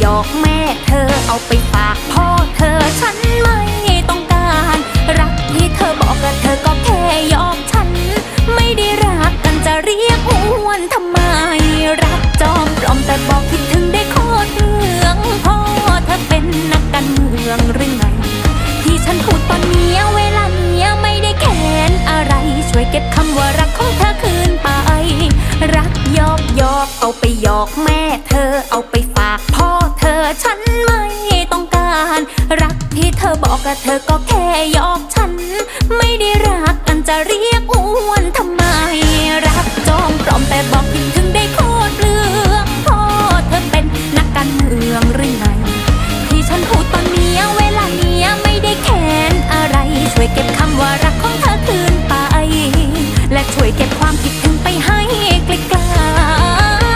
หยอกแม่เธอเอาไปฝากพ่อเธอฉันไม่ต้องการ รักที่เธอบอกกับเธอก็แค่หยอกฉัน ไม่ได้รักกันจะเรียกอ้วนทำไม รักจอมปลอมแต่บอกคิดถึงได้โคตรเรื่องพ่อเธอเป็นนักการเมืองหรือไง ที่ฉันพูดตอนเนี้ยเวลาเนี้ยไม่ได้แค้นอะไร ช่วยเก็บคำว่ารักของเธอคืนไป รักหยอกหยอกเอาไปหยอกแม่เธอเอาไป ธอบอกกับเธอก็แค่ยอกฉัน ไม่ได้รักกันจะเรียกอ้วนทำไม รักจอมปลอมแต่บอกผินถึงได้โคตรเรื่องพ่อเธอเป็นนักการเมืองหรือไงที่ฉันพูดตอนนี้เวลาเนี้ไม่ได้แค้นอะไร ช่วยเก็บคำว่ารักของเธอคืนไป และช่วยเก็บความ